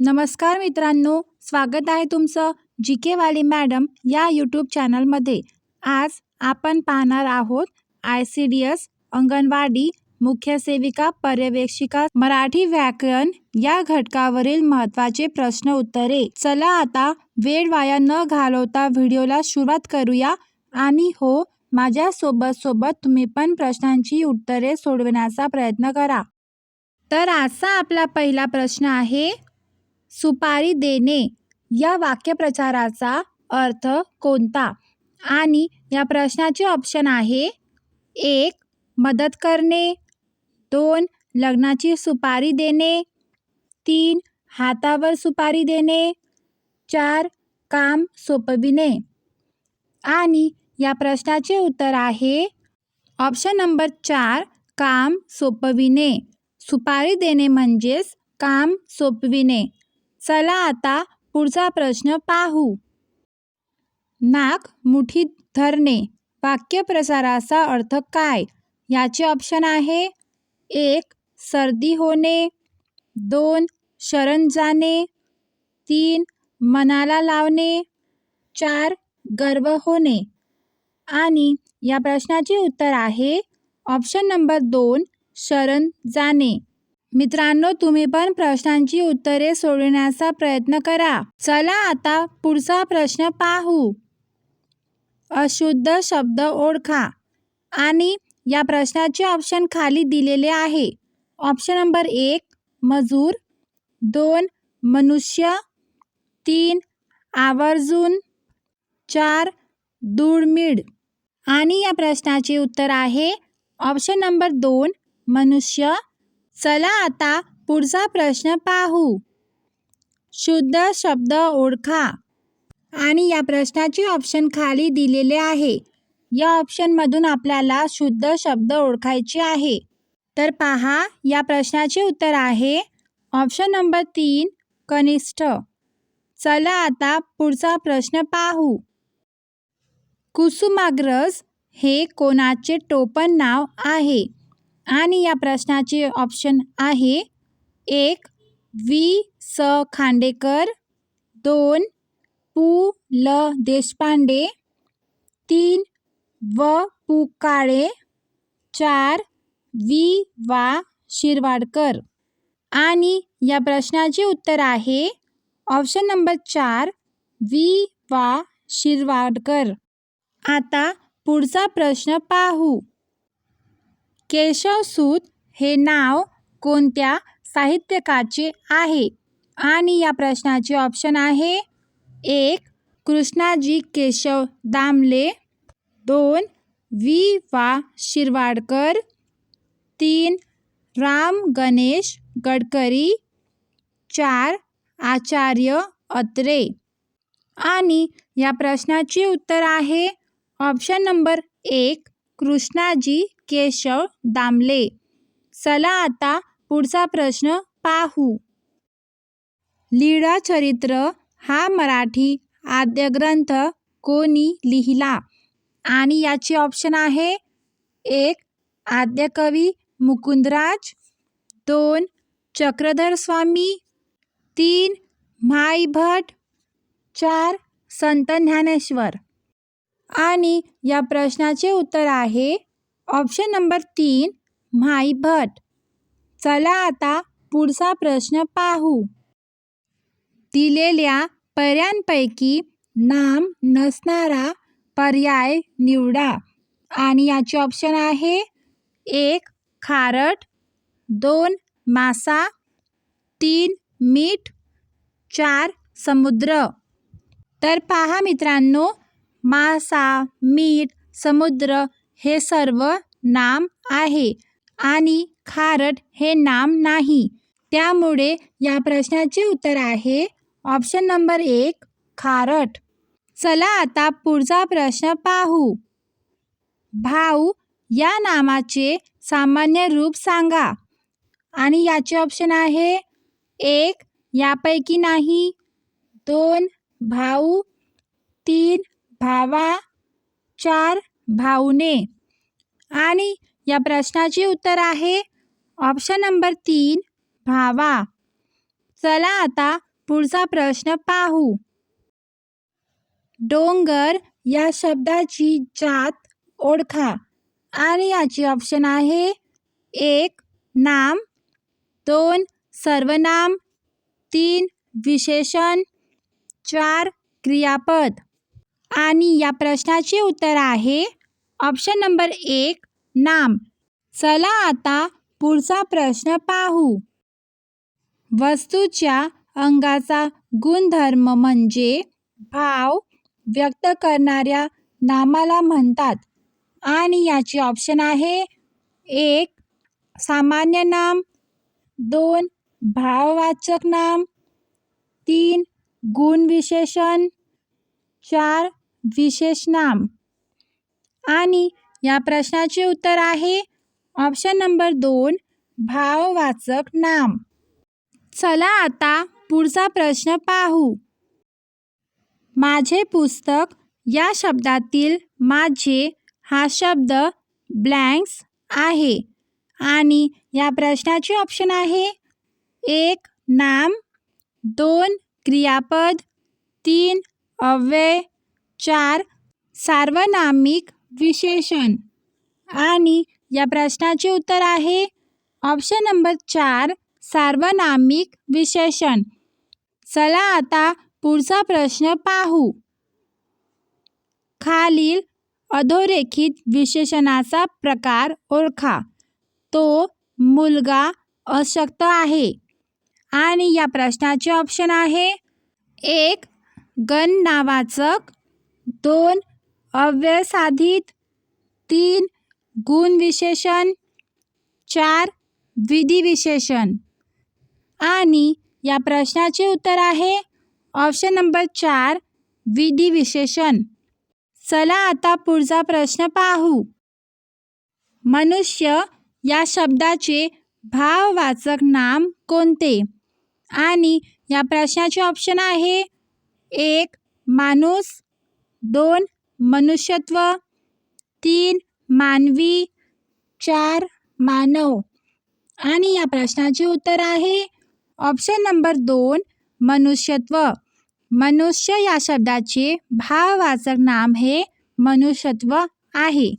नमस्कार मित्रांनो स्वागत आहे तुमचं जी के वाली मॅडम या यूट्यूब चॅनलमध्ये. आज आपण पाहणार आहोत I C D S anganwadi मुख्य सेविका पर्यवेक्षिका मराठी व्याकरण या घटकावरील महत्त्वाचे प्रश्न उत्तरे. चला आता वेळ वाया न घालवता व्हिडिओला सुरुवात करूया. आणि हो माझ्यासोबत सोबत सोबत तुम्ही पण प्रश्नांची उत्तरे सोडवण्याचा प्रयत्न करा. तर आजचा आपला पहिला प्रश्न आहे सुपारी देणे. या वाक्यप्रचाराचा अर्थ कोणता? आणि या प्रश्नाचे ऑप्शन आहे एक मदत करणे. दोन लग्नाची सुपारी देणे. तीन हातावर सुपारी देणे. चार काम सोपविणे. आणि या प्रश्नाचे उत्तर आहे ऑप्शन नंबर चार काम सोपविणे. सुपारी देणे म्हणजेच काम सोपविणे. चला आता पुढचा प्रश्न पाहू. नाक मुठीत धरणे वाक्यप्रसाराचा अर्थ काय? याचे ऑप्शन आहे एक सर्दी होणे दोन शरण जाणे तीन मनाला लावणे चार गर्व होणे. आणि या प्रश्नाचे उत्तर आहे ऑप्शन नंबर दोन शरण जाणे. मित्रांनो तुम्ही पण प्रश्नांची उत्तरे सोडवण्याचा प्रयत्न करा. चला आता पुढचा प्रश्न पाहू. अशुद्ध शब्द ओळखा. आणि या प्रश्नाचे ऑप्शन खाली दिलेले आहे. ऑप्शन नंबर एक मजूर. दोन मनुष्य. तीन आवर्जून. चार दुर्मिळ आणि या प्रश्नाचे उत्तर आहे. ऑप्शन नंबर दोन मनुष्य. चला आता पुढचा प्रश्न पाहू. शुद्ध शब्द ओळखा. आणि या प्रश्नाचे ऑप्शन खाली दिलेले आहे. या ऑप्शनमधून आपल्याला शुद्ध शब्द ओळखायचे आहे. तर पहा या प्रश्नाचे उत्तर आहे. ऑप्शन नंबर तीन कनिष्ठ. चला आता पुढचा प्रश्न पाहू. कुसुमाग्रज हे कोणाचे टोपण नाव आहे? आणि या प्रश्नाचे ऑप्शन आहे एक वी स खांडेकर दोन पु ल देशपांडे तीन व पु काळे चार वी वा शिरवाडकर. आणि या प्रश्नाचे उत्तर आहे ऑप्शन नंबर चार वी वा शिरवाडकर. आता पुढचा प्रश्न पाहू. केशवसूत हे नाव कोणत्या साहित्यकाचे आहे? आणि या प्रश्नाचे ऑप्शन आहे एक कृष्णाजी केशव दामले. दोन वी वा. शिरवाडकर. तीन राम गणेश गडकरी. चार आचार्य अत्रे. आणि या प्रश्नाचे उत्तर आहे ऑप्शन नंबर एक कृष्णाजी केशव दामले. चला आता पुढचा प्रश्न पाहू. लीळाचरित्र हा मराठी आद्यग्रंथ कोणी लिहिला? आणि याचे ऑप्शन आहे एक आद्यकवी मुकुंदराज दोन चक्रधर स्वामी तीन माई भट चार संत ज्ञानेश्वर. आणि या प्रश्नाचे उत्तर आहे ऑप्शन नंबर तीन माई भट चला आता पुढचा प्रश्न पाहू. दिलेल्या पर्यांपैकी नाम नसणारा पर्याय निवडा. आणि याचे ऑप्शन आहे एक खारट दोन मासा तीन मीठ चार समुद्र. तर पहा मित्रांनो मासा मीठ समुद्र हे सर्व नाम आहे आणि खारट हे नाम नाही. त्यामुळे या प्रश्नाचे उत्तर आहे ऑप्शन नंबर एक खारट. चला आता पुढचा प्रश्न पाहू. भाऊ या नामाचे सामान्य रूप सांगा. आणि याचे ऑप्शन आहे एक यापैकी नाही. दोन भाऊ. तीन भावा. चार भाऊने आणि या प्रश्नाचे उत्तर आहे ऑप्शन नंबर तीन भावा. चला आता पुढचा प्रश्न पाहू. डोंगर या शब्दाची जात ओळखा. आणि याची ऑप्शन आहे एक नाम. दोन सर्वनाम. तीन विशेषण. चार क्रियापद. आणि या प्रश्नाचे उत्तर आहे ऑप्शन नंबर एक नाम. चला आता पुढचा प्रश्न पाहू. वस्तूच्या अंगाचा गुणधर्म म्हणजे भाव व्यक्त करणाऱ्या नामाला म्हणतात. आणि याची ऑप्शन आहे एक सामान्य नाम. दोन भाववाचक नाम. तीन गुणविशेषण. चार विशेष नाम. आणि या प्रश्नाचे उत्तर आहे ऑप्शन नंबर दोन भाववाचक नाम. चला आता पुढचा प्रश्न पाहू. माझे पुस्तक या शब्दातील माझे हा शब्द ब्लँक्स आहे आणि या प्रश्नाचे ऑप्शन आहे एक नाम दोन क्रियापद तीन अव्यय चार सार्वनामिक विशेषण. आणि या प्रश्नाचे उत्तर आहे ऑप्शन नंबर चार सार्वनामिक विशेषण. चला आता पुढचा प्रश्न पाहू. खालील अधोरेखित विशेषणाचा प्रकार ओळखा. तो मुलगा अशक्त आहे. आणि या प्रश्नाचे ऑप्शन आहे एक गण नावाचक दोन अव्ययसाधित तीन गुणविशेषण चार विधिविशेषण आणि या प्रश्नाचे उत्तर आहे ऑप्शन नंबर चार विधिविशेषण चला आता पुढचा प्रश्न पाहू. मनुष्य या शब्दाचे भाववाचक नाम कोणते? आणि या प्रश्नाचे ऑप्शन आहे एक माणूस दोन मनुष्यत्व तीन मानवी चार मानव. आणि या प्रश्नाचे उत्तर आहे ऑप्शन नंबर दोन मनुष्यत्व. मनुष्य या शब्दाचे भाववाचक नाम हे मनुष्यत्व आहे.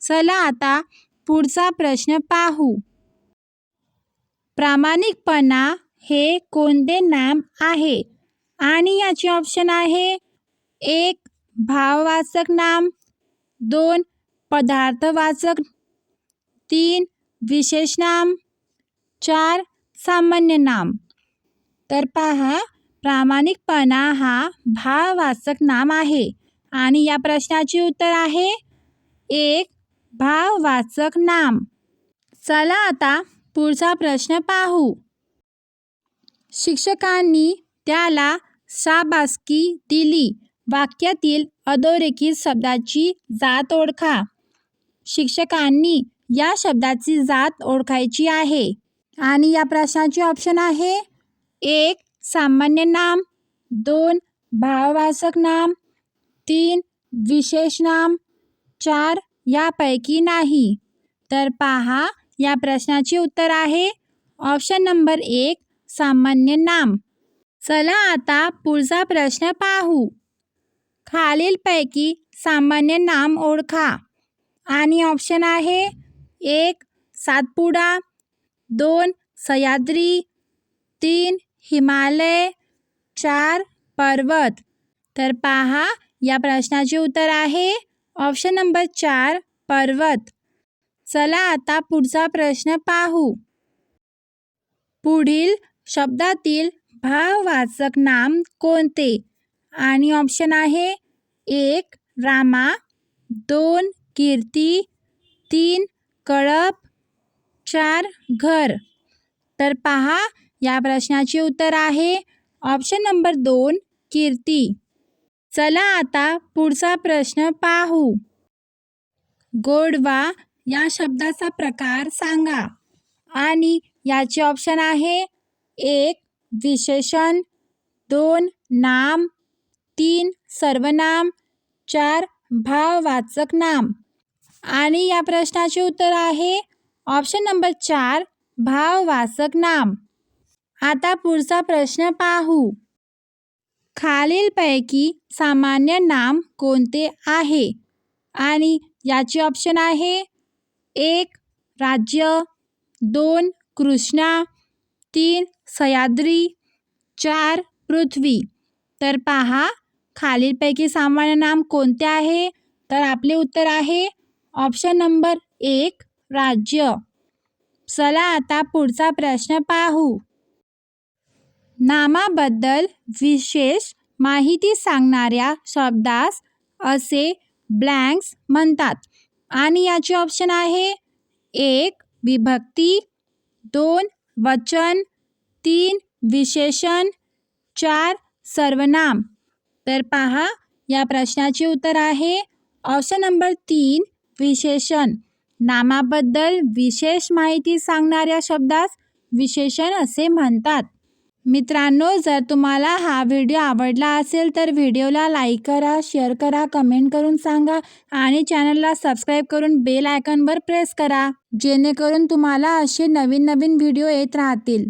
चला आता पुढचा प्रश्न पाहू. प्रामाणिकपणा हे कोणते नाम आहे? आणि याचे ऑप्शन आहे एक भाववाचक नाम. दोन पदार्थवाचक. तीन विशेष नाम. चार सामान्य नाम. तर पहा प्रामाणिकपणा हा भाववाचक नाम आहे. आणि या प्रश्नाचे उत्तर आहे एक भाववाचक नाम. चला आता पुढचा प्रश्न पाहू. शिक्षकांनी त्याला शाबासकी दिली. वाक्यातील अधोरेखित शब्दाची जात ओळखा. शिक्षकांनी या शब्दाची जात ओळखायची आहे. आणि या प्रश्नाचे ऑप्शन आहे. एक सामान्य नाम. दोन भाववाचक नाम. तीन विशेष नाम. चार यापैकी नाही. तर पहा या प्रश्नाचे उत्तर आहे. ऑप्शन नंबर एक सामान्य नाम. चला आता पुढचा प्रश्न पाहू. खालीलपैकी सामान्य नाम ओळखा. आणि ऑप्शन आहे एक सातपुडा दोन सह्याद्री तीन हिमालय चार पर्वत. तर पहा या प्रश्नाचे उत्तर आहे ऑप्शन नंबर चार पर्वत. चला आता पुढचा प्रश्न पाहू. पुढील शब्दातील भाववाचक नाम कोणते? आणि ऑप्शन आहे एक रामा दोन कीर्ती तीन कळप चार घर. तर पहा या प्रश्नाचे उत्तर आहे. ऑप्शन नंबर दोन कीर्ती. चला आता पुढचा प्रश्न पाहू. गोडवा या शब्दाचा प्रकार सांगा. आणि याचे ऑप्शन आहे एक विशेषण दोन नाम तीन सर्वनाम चार भाववाचक नाम. आणि या प्रश्नाचे उत्तर आहे ऑप्शन नंबर चार भाववाचक नाम. आता पुढचा प्रश्न पाहू. खालीलपैकी सामान्य नाम कोणते आहे? आणि याचे ऑप्शन आहे एक राज्य दोन कृष्णा तीन सह्याद्री चार पृथ्वी. तर पहा खालीलपैकी सामान्य नाम कोणते आहे? तर आपले उत्तर आहे ऑप्शन नंबर एक राज्य. चला आता पुढचा प्रश्न पाहू. नामाबद्दल विशेष माहिती सांगणाऱ्या शब्दास असे ब्लँक्स म्हणतात. आणि याचे ऑप्शन आहे एक विभक्ती दोन वचन तीन विशेषण चार सर्वनाम. तर पहा या प्रश्नाचे उत्तर आहे ऑप्शन नंबर तीन विशेषण. नामाबद्दल विशेष माहिती सांगणाऱ्या शब्दास विशेषण असे म्हणतात. मित्रांनो जर तुम्हाला हा व्हिडिओ आवडला असेल तर व्हिडिओला लाईक करा शेअर करा कमेंट करून सांगा आणि चॅनलला सबस्क्राईब करून बेल आयकॉनवर प्रेस करा जेणेकरून तुम्हाला असे नवीन नवीन व्हिडिओ येत राहतील.